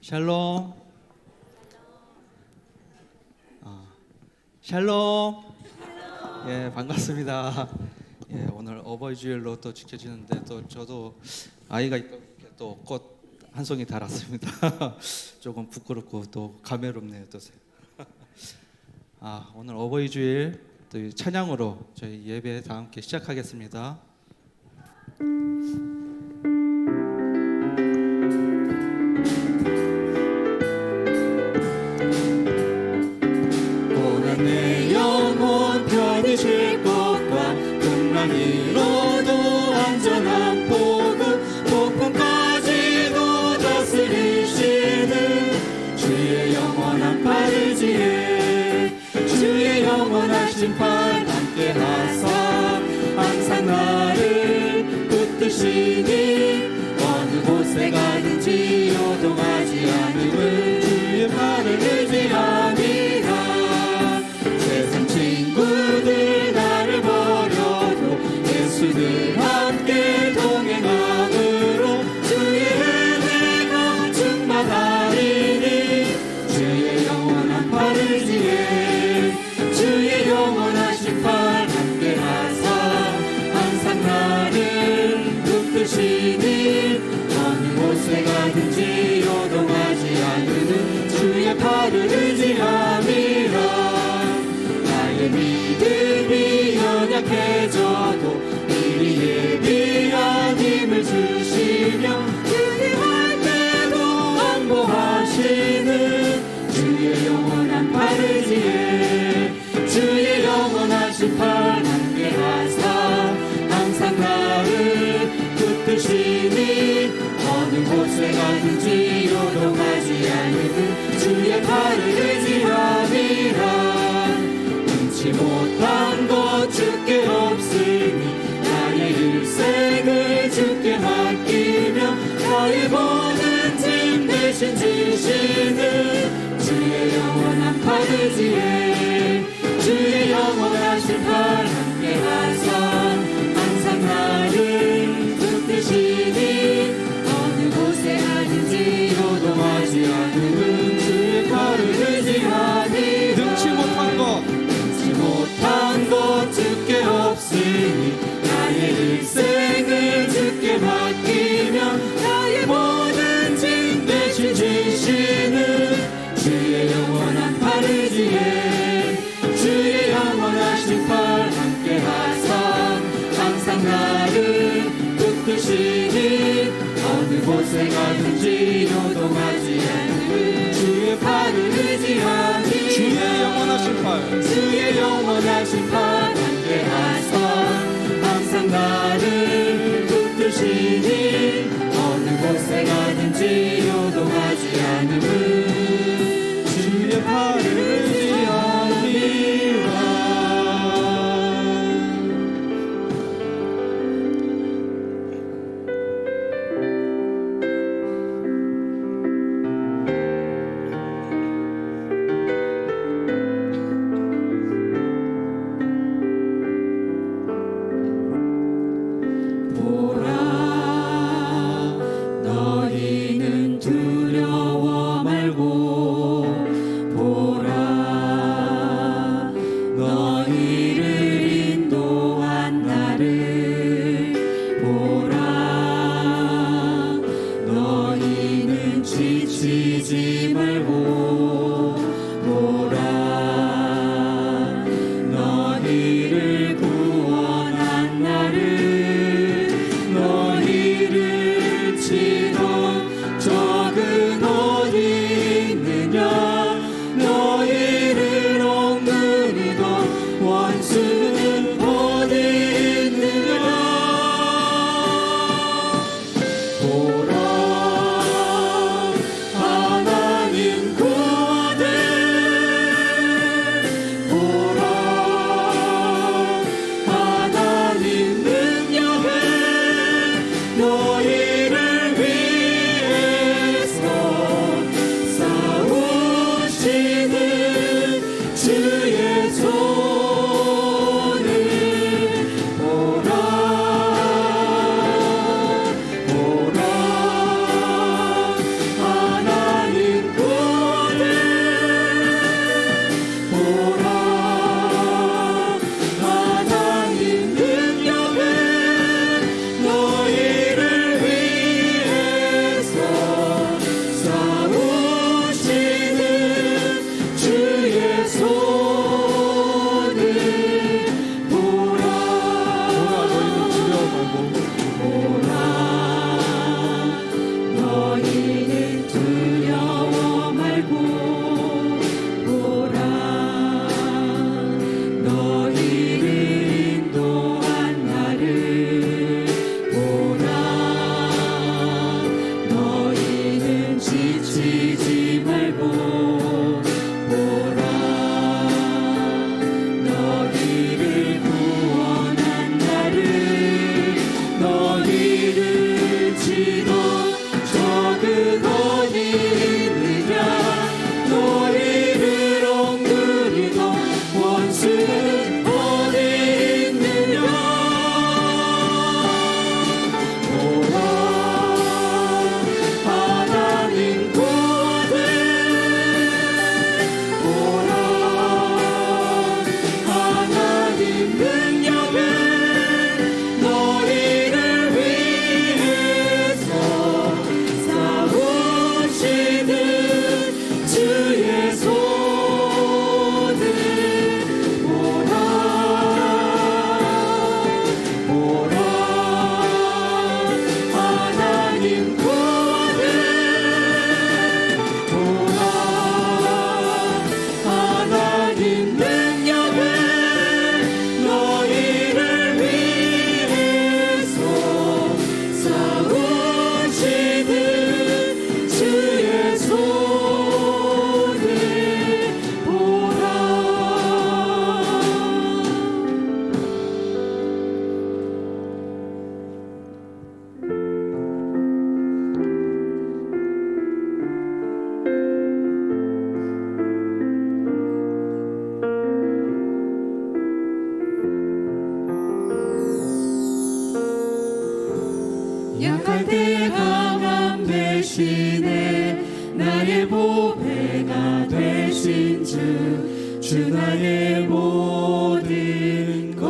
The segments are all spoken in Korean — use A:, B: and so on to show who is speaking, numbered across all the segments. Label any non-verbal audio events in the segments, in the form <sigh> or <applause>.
A: 샬롬. 아, 샬롬. 예, 반갑습니다. 예, 오늘 어버이 주일로 또 지켜지는데 또 저도 아이가 있고 또꽃 한 송이 달았습니다. <laughs> 조금 부끄럽고 또 감회롭네요, 또. <laughs> 아, 오늘 어버이 주일 또이 찬양으로 저희 예배 다 함께 시작하겠습니다. 영원 팔을 의지함이라. 눈치 못한 것 주께 없으니 나의 일생을 주께 맡기며 나의 모든 짐 대신 지시는 주의 영원한 팔을 지에 주의 영원하신 팔함 곳에 가든지 요동하지 않는 주의 팔을 의지하니 주의 영원하신 팔. 주의
B: 영원하신 팔
A: 함께 하사. 항상 나를 붙드시니 어느 곳에 가든지 요동하지 않음은
B: 주의 팔
A: 보 약할 때 강함
C: 되시네 나의 보배가 되신 주, 주 나의 모든 것.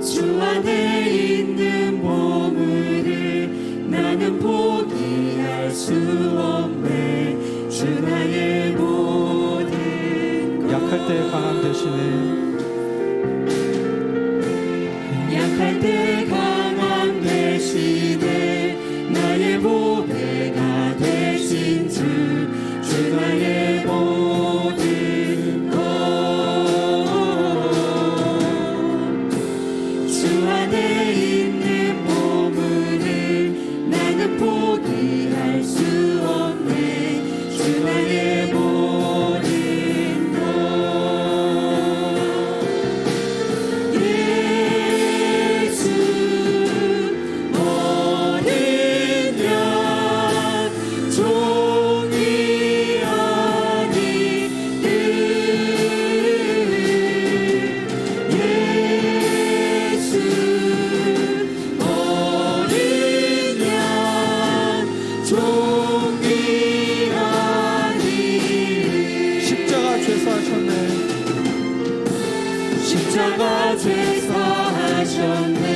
C: 주 안에 있는 보물을 나는 포기할 수 없네. 주 나의 모든 것. 약할 때 강함 되시네.
A: defender. 다 제사하셨네.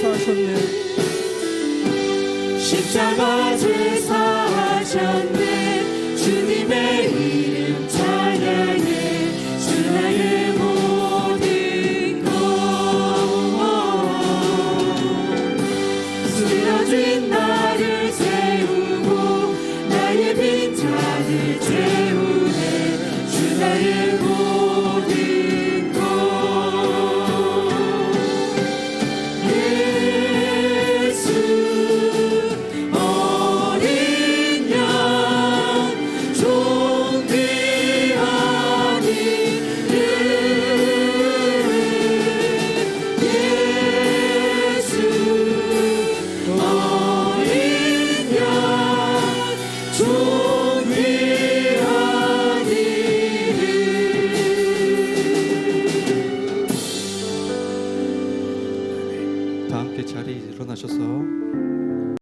C: savaşabilirim.